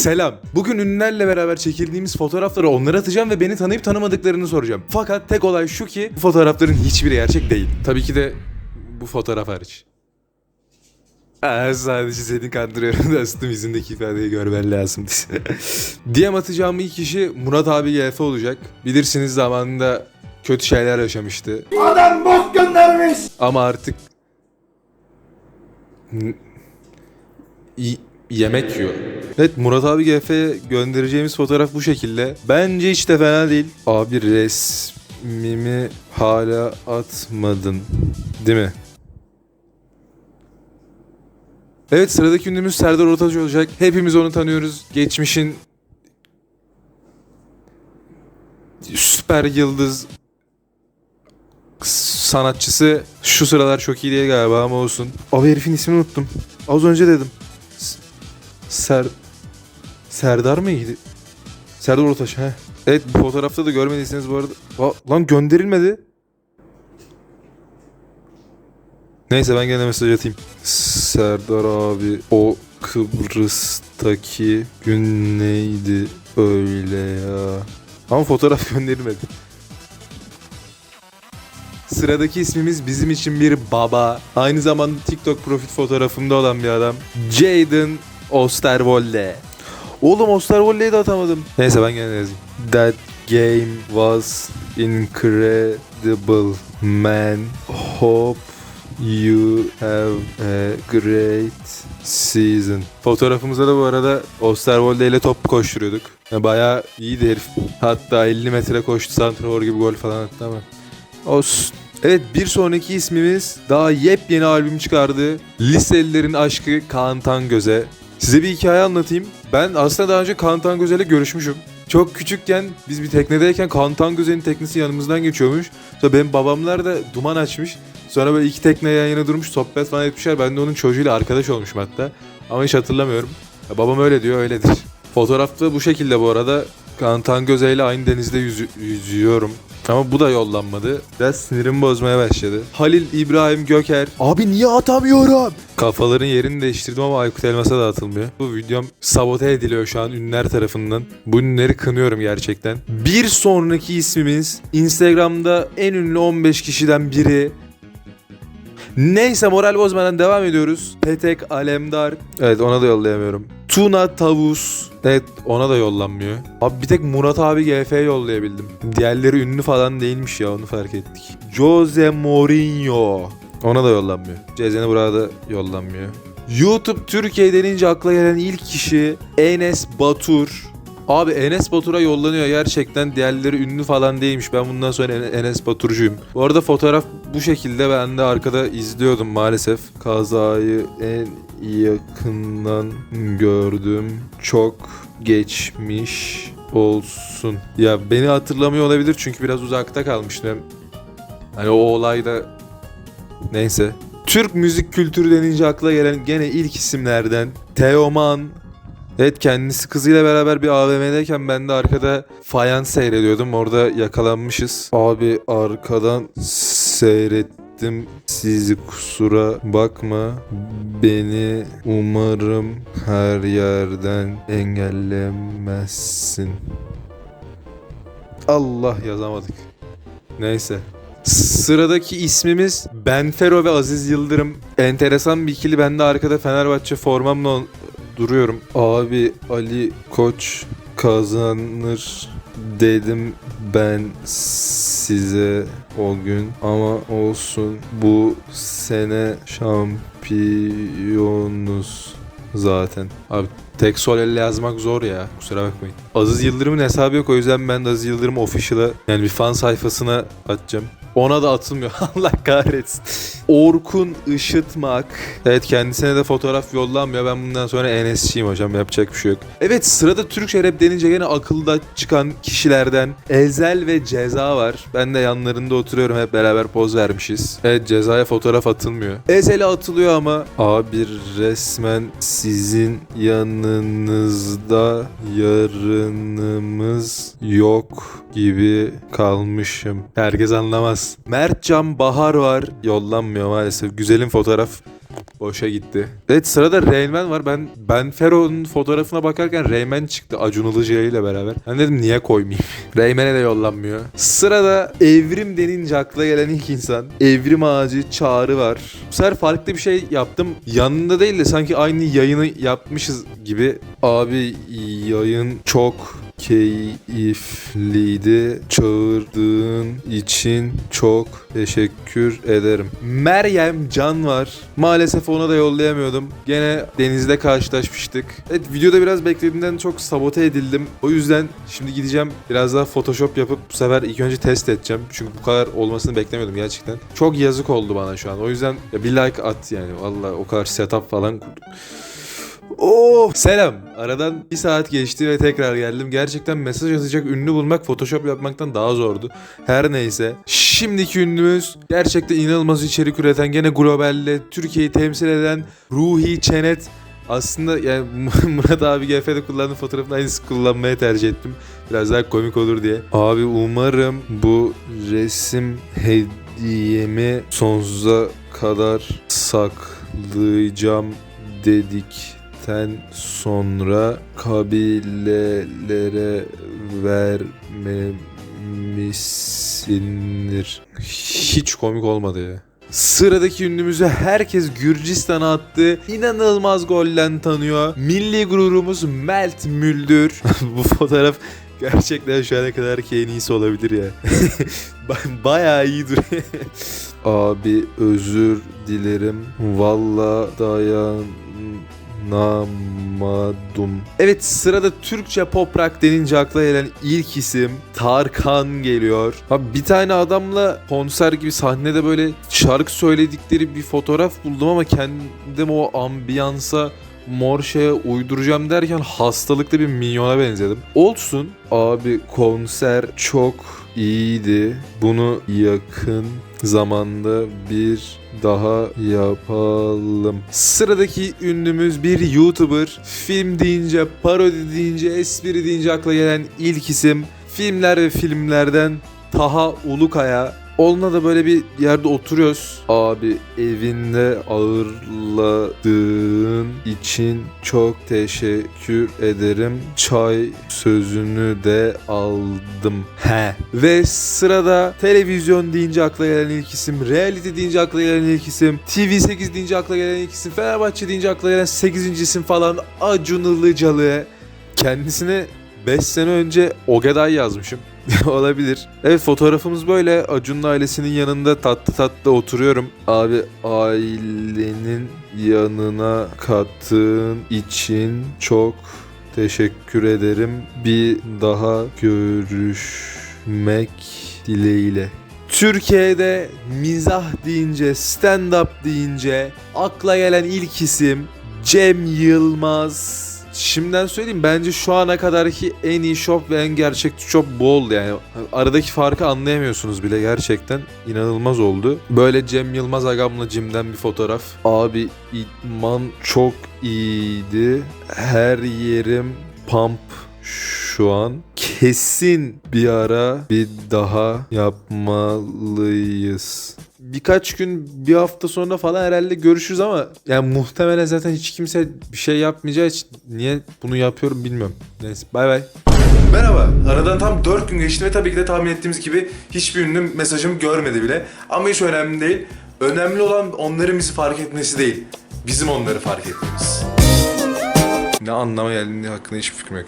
Selam. Bugün ünlülerle beraber çekildiğimiz fotoğrafları onlara atacağım ve beni tanıyıp tanımadıklarını soracağım. Fakat tek olay şu ki bu fotoğrafların hiçbiri gerçek değil. Tabii ki de bu fotoğraf hariç. Aa, sadece seni kandırıyorum dostum yüzündeki ifadeyi görmen lazım. DM atacağım ilk kişi Murat abi GF olacak. Bilirsiniz zamanında kötü şeyler yaşamıştı. Adam bok göndermiş. Ama artık Y- yemek yiyor. Evet Murat abi GF'ye göndereceğimiz fotoğraf bu şekilde. Bence hiç de fena değil. Abi resmimi hala atmadın. Değil mi? Evet sıradaki ünlümüz Serdar Ortaç olacak. Hepimiz onu tanıyoruz. Geçmişin süper yıldız sanatçısı şu sıralar çok iyi değil galiba ama olsun. Abi herifin ismini unuttum. Az önce dedim. Ser... Serdar mıydı? Serdar Ortaç he. Evet bu fotoğrafta da görmediyseniz bu arada. Va- lan gönderilmedi. Neyse ben gene mesaj atayım. Serdar abi o Kıbrıs'taki gün neydi öyle ya. Ama fotoğraf gönderilmedi. Sıradaki ismimiz bizim için bir baba. Aynı zamanda TikTok profil fotoğrafımda olan bir adam. Jaden Osterwolde. Oğlum Osterwolde'yi de atamadım. Neyse ben gene yazayım. That game was incredible man. Hope you have a great season. Fotoğrafımızda da bu arada Osterwolde ile top koşturuyorduk. Ya bayağı iyiydi herif. Hatta 50 metre koştu. Santrafor gibi gol falan attı ama. Os. Evet bir sonraki ismimiz daha yepyeni albüm çıkardı. Liselilerin aşkı Kaan Tangöz'e. Size bir hikaye anlatayım. Ben aslında daha önce Kaan Tangöz ile görüşmüşüm. Çok küçükken biz bir teknedeyken Kaan Tangöz'ün teknesi yanımızdan geçiyormuş. Sonra benim babamlar da duman açmış. Sonra böyle iki tekne yan yana durmuş sohbet falan etmişler. Ben de onun çocuğuyla arkadaş olmuşum hatta. Ama hiç hatırlamıyorum. Ya babam öyle diyor öyledir. Fotoğrafta bu şekilde bu arada. Kaan Tangöze ile aynı denizde yüzü- yüzüyorum. Ama bu da yollanmadı. Biraz sinirimi bozmaya başladı. Halil İbrahim Göker. Abi niye atamıyorum? Kafaların yerini değiştirdim ama Aykut Elmas'a da atılmıyor. Bu videom sabote ediliyor şu an ünlüler tarafından. Bu ünlüleri kınıyorum gerçekten. Bir sonraki ismimiz Instagram'da en ünlü 15 kişiden biri. Neyse moral bozmadan devam ediyoruz. Petek Alemdar. Evet ona da yollayamıyorum. Tuna Tavus. Evet ona da yollanmıyor. Abi bir tek Murat abi GF yollayabildim. Diğerleri ünlü falan değilmiş ya onu fark ettik. Jose Mourinho. Ona da yollanmıyor. Cezene burada yollanmıyor. YouTube Türkiye denince akla gelen ilk kişi Enes Batur. Abi Enes Batur'a yollanıyor gerçekten diğerleri ünlü falan değilmiş. Ben bundan sonra En- Enes Baturcuyum. Bu arada fotoğraf bu şekilde ben de arkada izliyordum maalesef. Kazayı en yakından gördüm. Çok geçmiş olsun. Ya beni hatırlamıyor olabilir çünkü biraz uzakta kalmıştım. Hani o olayda neyse. Türk müzik kültürü denince akla gelen gene ilk isimlerden Teoman, Evet kendisi kızıyla beraber bir AVM'deyken ben de arkada fayans seyrediyordum. Orada yakalanmışız. Abi arkadan seyrettim sizi kusura bakma. Beni umarım her yerden engellemezsin. Allah yazamadık. Neyse. Sıradaki ismimiz Benfero ve Aziz Yıldırım. Enteresan bir ikili. Ben de arkada Fenerbahçe formamla duruyorum. Abi Ali Koç kazanır dedim ben size o gün ama olsun bu sene şampiyonuz zaten. Abi tek sol elle yazmak zor ya kusura bakmayın. Aziz Yıldırım'ın hesabı yok o yüzden ben de Aziz Yıldırım official'a yani bir fan sayfasına atacağım. Ona da atılmıyor. Allah kahretsin. Orkun Işıtmak. Evet kendisine de fotoğraf yollanmıyor. Ben bundan sonra Enes'çiyim hocam. Yapacak bir şey yok. Evet sırada Türkçe rap denince gene akılda çıkan kişilerden Ezel ve Ceza var. Ben de yanlarında oturuyorum. Hep beraber poz vermişiz. Evet Ceza'ya fotoğraf atılmıyor. Ezel'e atılıyor ama abi resmen sizin yanınızda yarınımız yok gibi kalmışım. Herkes anlamaz. Mertcan Bahar var. Yollanmıyor maalesef. Güzelim fotoğraf. Boşa gitti. Evet sırada Rayman var. Ben Ben Fero'nun fotoğrafına bakarken Rayman çıktı Acun Ilıcalı ile beraber. Ben dedim niye koymayayım? Rayman'e de yollanmıyor. Sırada evrim denince akla gelen ilk insan. Evrim ağacı çağrı var. Bu sefer farklı bir şey yaptım. Yanında değil de sanki aynı yayını yapmışız gibi. Abi yayın çok keyifliydi. Çağırdığın için çok teşekkür ederim. Meryem Can var. Maalesef ona da yollayamıyordum. Gene denizde karşılaşmıştık. Evet videoda biraz beklediğimden çok sabote edildim. O yüzden şimdi gideceğim biraz daha photoshop yapıp bu sefer ilk önce test edeceğim. Çünkü bu kadar olmasını beklemiyordum gerçekten. Çok yazık oldu bana şu an. O yüzden ya bir like at yani. Vallahi o kadar setup falan kurdum. Oh! Selam. Aradan bir saat geçti ve tekrar geldim. Gerçekten mesaj atacak ünlü bulmak Photoshop yapmaktan daha zordu. Her neyse. Şimdiki ünlümüz gerçekten inanılmaz içerik üreten gene globalde Türkiye'yi temsil eden Ruhi Çenet. Aslında yani Murat abi GF'de kullandığım fotoğrafın aynısı kullanmaya tercih ettim. Biraz daha komik olur diye. Abi umarım bu resim hediyemi sonsuza kadar saklayacağım dedikten sonra kabilelere vermemişsindir. Hiç komik olmadı ya. Sıradaki ünlümüzü herkes Gürcistan'a attı. İnanılmaz gollen tanıyor. Milli gururumuz Melt Müldür. Bu fotoğraf gerçekten şu ana kadar en iyisi olabilir ya. Ba- Bayağı iyi duruyor. Abi özür dilerim. Valla dayanamadım. Evet sırada Türkçe pop rock denince akla gelen ilk isim Tarkan geliyor. Abi bir tane adamla konser gibi sahnede böyle şarkı söyledikleri bir fotoğraf buldum ama kendim o ambiyansa mor şeye uyduracağım derken hastalıklı bir minyona benzedim. Olsun abi konser çok iyiydi. Bunu yakın zamanda bir daha yapalım. Sıradaki ünlümüz bir YouTuber. Film deyince, parodi deyince, espri deyince akla gelen ilk isim. Filmler ve filmlerden Taha Ulukaya. Onunla da böyle bir yerde oturuyoruz. Abi evinde ağırladığın için çok teşekkür ederim. Çay sözünü de aldım. He. Ve sırada televizyon deyince akla gelen ilk isim, reality deyince akla gelen ilk isim, TV8 deyince akla gelen ilk isim, Fenerbahçe deyince akla gelen 8. isim falan Acun Ilıcalı. Kendisine 5 sene önce Ogeday yazmışım. Olabilir. Evet fotoğrafımız böyle. Acun'un ailesinin yanında tatlı tatlı oturuyorum. Abi ailenin yanına kattığın için çok teşekkür ederim. Bir daha görüşmek dileğiyle. Türkiye'de mizah deyince, stand-up deyince akla gelen ilk isim Cem Yılmaz. Şimdiden söyleyeyim bence şu ana kadarki en iyi şop ve en gerçekçi şop bu oldu yani. Aradaki farkı anlayamıyorsunuz bile gerçekten inanılmaz oldu. Böyle Cem Yılmaz agamla Cim'den bir fotoğraf. Abi idman çok iyiydi. Her yerim pump şu an. Kesin bir ara bir daha yapmalıyız. Birkaç gün bir hafta sonra falan herhalde görüşürüz ama yani muhtemelen zaten hiç kimse bir şey yapmayacağı için niye bunu yapıyorum bilmiyorum. Neyse bay bay. Merhaba. Aradan tam 4 gün geçti ve tabii ki de tahmin ettiğimiz gibi hiçbir ünlü mesajımı görmedi bile. Ama hiç önemli değil. Önemli olan onların bizi fark etmesi değil. Bizim onları fark etmemiz. Ne anlama geldiğini hakkında hiçbir fikrim yok.